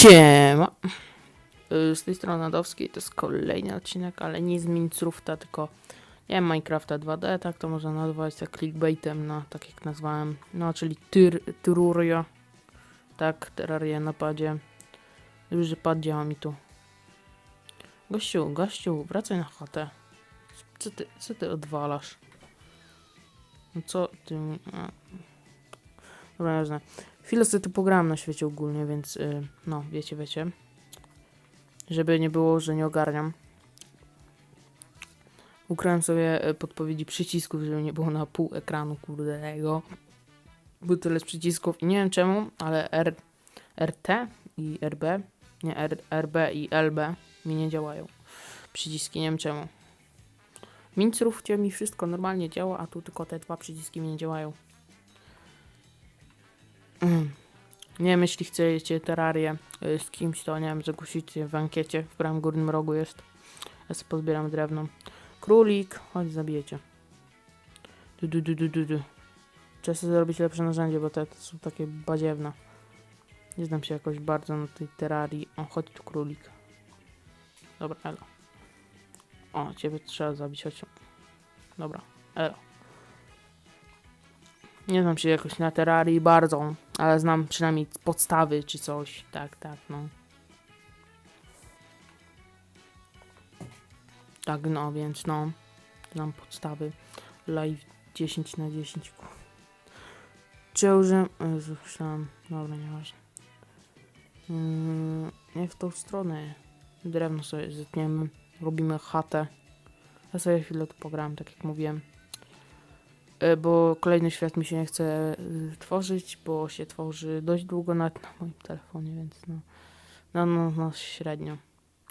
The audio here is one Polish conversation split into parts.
Siema! Y, Z tej strony Nadowskiej to jest kolejny odcinek, ale nie z Mincrufta, tylko nie Minecrafta 2D, tak to można nazwać tak clickbaitem, no tak jak nazwałem, no czyli tyr, Tyruria, tak, Terraria na padzie, już że pad działa mi tu. Gościu, gościu, wracaj na chatę. Co ty, co ty odwalasz? No co ty... Dobra, jasne. Chwilę sobie tu pograłem na świecie ogólnie, więc y, no, wiecie, wiecie. Żeby nie było, że nie ogarniam. Ukryłem sobie y, podpowiedzi przycisków, żeby nie było na pół ekranu, kurde, tego. Był tyle przycisków i nie wiem czemu, ale R, RT i RB, nie, R, RB i LB mi nie działają. Przyciski, nie wiem czemu. W Mincrufcie mi wszystko normalnie działa, a tu tylko te dwa przyciski mi nie działają. Mm. Nie wiem, jeśli chcecie terrarię y, z kimś, to nie wiem, zagłosicie w ankiecie. W prawym górnym rogu jest. Ja sobie pozbieram drewno. Królik, chodź zabijecie. Du, du, du, du, du, du. Trzeba sobie zrobić lepsze narzędzie, bo te, te są takie badziewne. Nie znam się jakoś bardzo na tej terrarii. O, chodź tu królik. Dobra, elo. O, ciebie trzeba zabić, chodź. Dobra, elo. Nie znam się jakoś na terrarii bardzo, ale znam przynajmniej podstawy czy coś. Tak, tak, no. Tak, no, więc no. Znam podstawy. Live 10 na 10. ku- Czy użyłem... Jezu, myślałem... Dobra, nieważne. Mm, nie w tą stronę. Drewno sobie zetniemy. Robimy chatę. Ja sobie chwilę tu pograłem, tak jak mówiłem. E, bo kolejny świat mi się nie chce y, tworzyć, bo się tworzy dość długo nawet na moim telefonie, więc no, no, no, no średnio.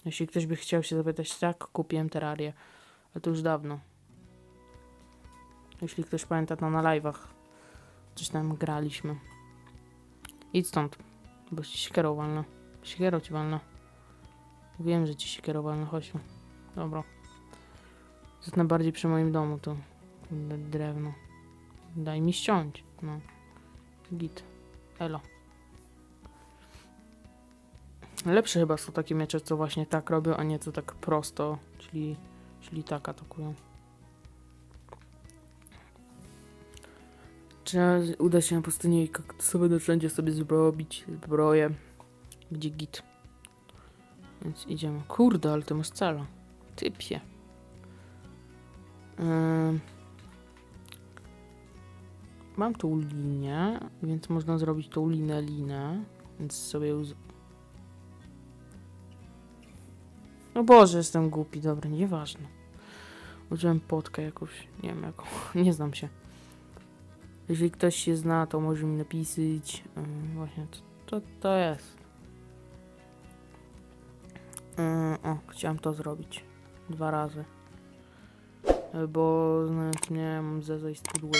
Jeśli ktoś by chciał się zapytać, tak, kupiłem Terrarię, ale to już dawno. Jeśli ktoś pamięta, to na live'ach coś tam graliśmy. Idź stąd, bo ci siekierą walnę. Siekierą ci walnę. Wiem, że ci siekierą walnę, chodź tu. Dobra. Zetnę bardziej przy moim domu, to Kurde, drewno. Daj mi ściąć. No. Git. Elo. Lepsze chyba są takie miecze, co właśnie tak robią, a nie co tak prosto, czyli, czyli tak atakują. Trzeba udać się na pustynię i kaktusowe narzędzie sobie zrobić, zbroję. Będzie git. Więc idziemy. Kurde, ale ty masz cela. Typie. Ym. Mam tą linię, więc można zrobić tą linę, linę. Więc sobie No Boże, jestem głupi, dobra, nieważne. Użyłem potkę jakąś, nie wiem jaką, nie znam się. Jeżeli ktoś się zna, to może mi napisać. Ym, właśnie, to, to, to jest. Ym, o, chciałem to zrobić. Dwa razy. Y, Bo znając mnie, mam zezaj z pudły.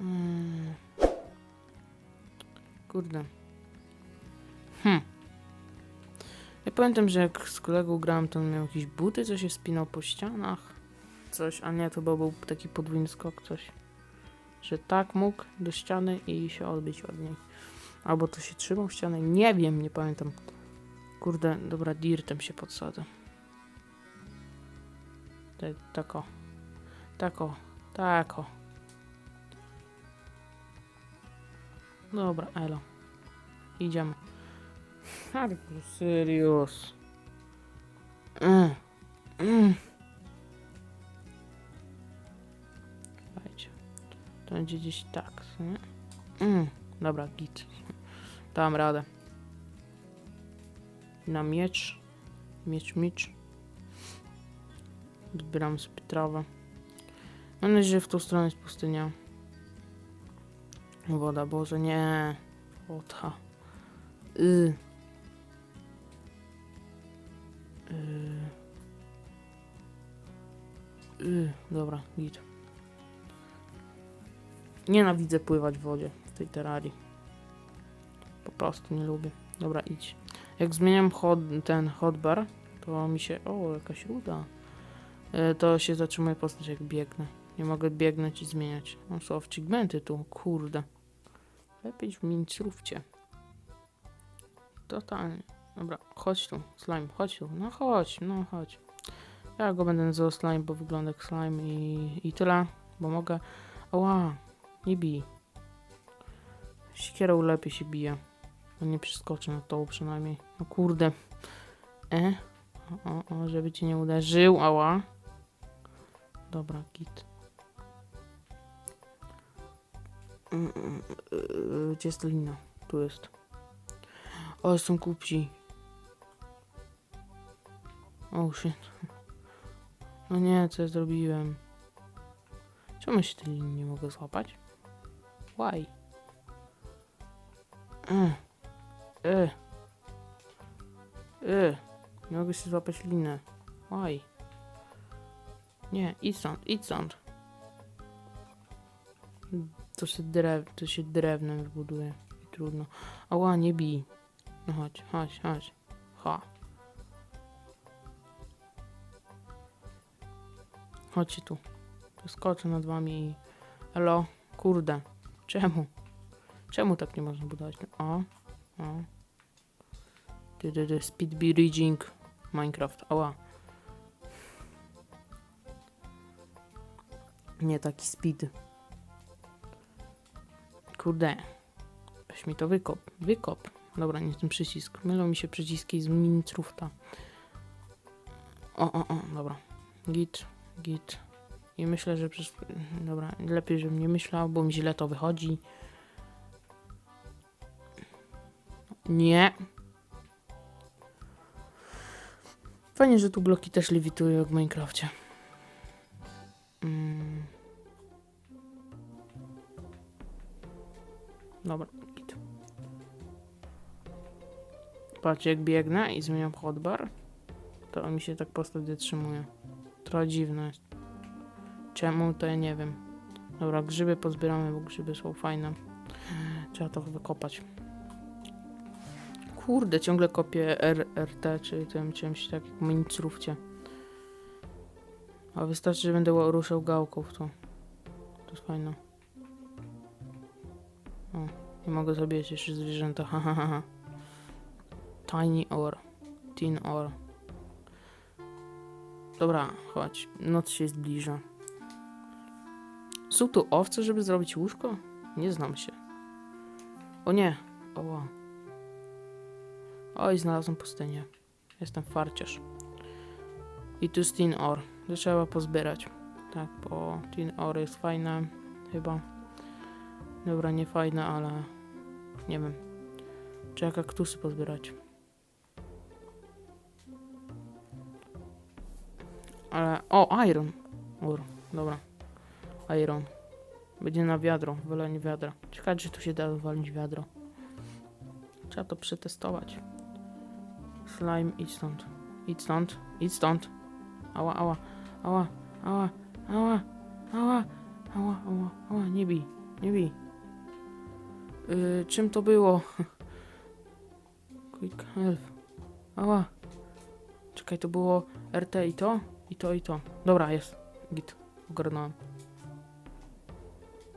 Mm. Kurde. Hm. Ja pamiętam, że jak z kolegą grałem, to on miał jakieś buty, co się wspinał po ścianach. Coś, a nie, to chyba był taki podwójny skok, coś. Że tak mógł do ściany i się odbić od niej. Albo to się trzymał ściany, nie wiem, nie pamiętam. Kurde, dobra, dirtem się podsadzę. Tak, tako. Tako, tako. Dobra, elo. Idziemy. Harku, serios. Mm. Mm. Słuchajcie. To będzie gdzieś tak? Mm. Dobra, git. Dam radę. Na miecz. Miecz, miecz. Zbieram sobie trawę. Mam nadzieję, że w tą stronę jest pustynia. Woda, Boże, nie. Woda. Y. Y. Y. Dobra, git. Nienawidzę pływać w wodzie w tej terrarii. Po prostu nie lubię. Dobra, idź. Jak zmieniam hot, ten hotbar, to mi się... O, jakaś ruda. Y, To się zatrzymuje postać jak biegnę. Nie mogę biegnąć i zmieniać. No są achievementy tu, kurde. Lepiej w Mincrufcie. totalnie. Dobra, chodź tu, slime, chodź tu. No chodź, no chodź. Ja go będę nazywał slime, bo wygląda jak slime i, i tyle, bo mogę. Ała, nie bij. Siekierą lepiej się bije. No nie przeskoczę na to przynajmniej. No kurde. E? O, o, żeby cię nie uderzył. Ała. Dobra, git. Gdzie jest lina? Tu jest. O, są kupci. Oh shit. No nie, co ja zrobiłem? Czemu się tej linii nie mogę złapać? Why? E. E. E. Nie mogę się złapać linę. Why? Nie, idź stąd, idź stąd. To się, drew, to się drewnem wybuduje. I trudno. Ała, nie bij. No chodź, chodź, chodź. Ha. Chodźcie tu. Skoczę nad wami i... Elo, kurde. Czemu? Czemu tak nie można budować? O, o. Speed bridging Minecraft. Ała. Nie taki speed. Kurde. Weź mi to wykop. Wykop. Dobra, nie ten przycisk. Mylą mi się przyciski z minicrufta. O, o, o, dobra. Git, git. I myślę, że przez... Dobra, lepiej, żebym nie myślał, bo mi źle to wychodzi. Nie. Fajnie, że tu bloki też lewitują jak w Minecrafcie. Dobra, git. Patrzcie, jak biegnę i zmieniam hotbar, to mi się tak postać zatrzymuje. Trochę dziwne jest. Czemu, to ja nie wiem. Dobra, grzyby pozbieramy, bo grzyby są fajne. Trzeba to wykopać. Kurde, ciągle kopię RRT, czy tym czymś tak jak w minicrufcie. A wystarczy, że będę ruszał gałką w to. To jest fajne. Nie mogę zabijać jeszcze zwierzęta, ha, ha, ha, ha. Tiny ore. Tin ore. Dobra, chodź. Noc się zbliża. Są tu owce, żeby zrobić łóżko? Nie znam się. O nie. Oła. Oj, znalazłem pustynię. Jestem farciarz. I tu jest tin ore. To trzeba pozbierać. Tak, bo tin ore jest fajne. Chyba. Dobra, nie fajne, ale... Nie wiem. Trzeba kaktusy pozbierać. Ale... O, iron. Ur, dobra. Iron. Będzie na wiadro, wylanie wiadra. Ciekawe, czy tu się da walić wiadro. Trzeba to przetestować. Slime, idź stąd. Idź stąd, idź stąd. Ała, ała, ała, ała, ała, ała, ała, ała, ała, nie bij, nie bij. Yy, czym to było? Quick help. Ała. Czekaj, to było RT i to, i to, i to. Dobra, jest. Git. Ogarnąłem.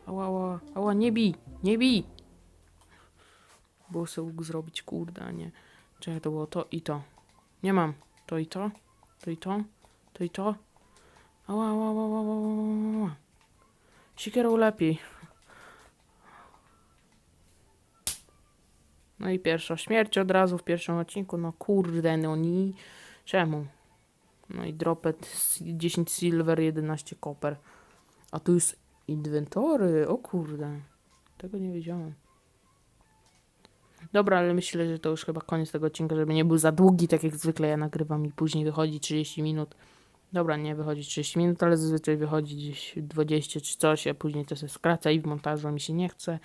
Ała, ała, ała, nie bij, nie bij. Było sobie zrobić, kurde, a nie. Czekaj, to było to i to. Nie mam. To i to, to i to, to i to. Ała, ała, ała, ała, ała, ała. Siekierą lepiej. No i pierwsza śmierć od razu w pierwszym odcinku. No kurde, no ni. Czemu? No i dropet 10 silver, 11 copper. A tu jest inwentory. O kurde. Tego nie wiedziałem. Dobra, ale myślę, że to już chyba koniec tego odcinka, żeby nie był za długi, tak jak zwykle ja nagrywam i później wychodzi 30 minut. Dobra, nie wychodzi 30 minut, ale zazwyczaj wychodzi gdzieś 20 czy coś, a później to się skraca i w montażu mi się nie chce,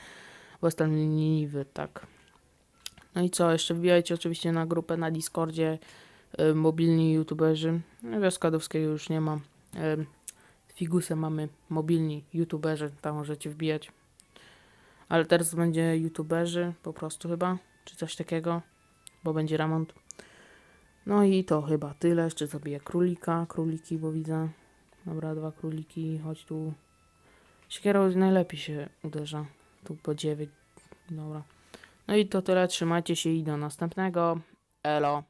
bo jestem leniwy, tak. No i co, jeszcze wbijajcie oczywiście na grupę na Discordzie y, mobilni youtuberzy. No, Wioska Dowskiego już nie ma. Y, Figusem mamy mobilni youtuberzy, tam możecie wbijać. Ale teraz będzie youtuberzy po prostu chyba, czy coś takiego, bo będzie remont. No i to chyba tyle. Jeszcze zabiję królika, króliki, bo widzę. Dobra, dwa króliki, chodź tu. Siekierą najlepiej się uderza. Tu po 9. Dobra. No i to tyle, trzymajcie się i do następnego. Elo.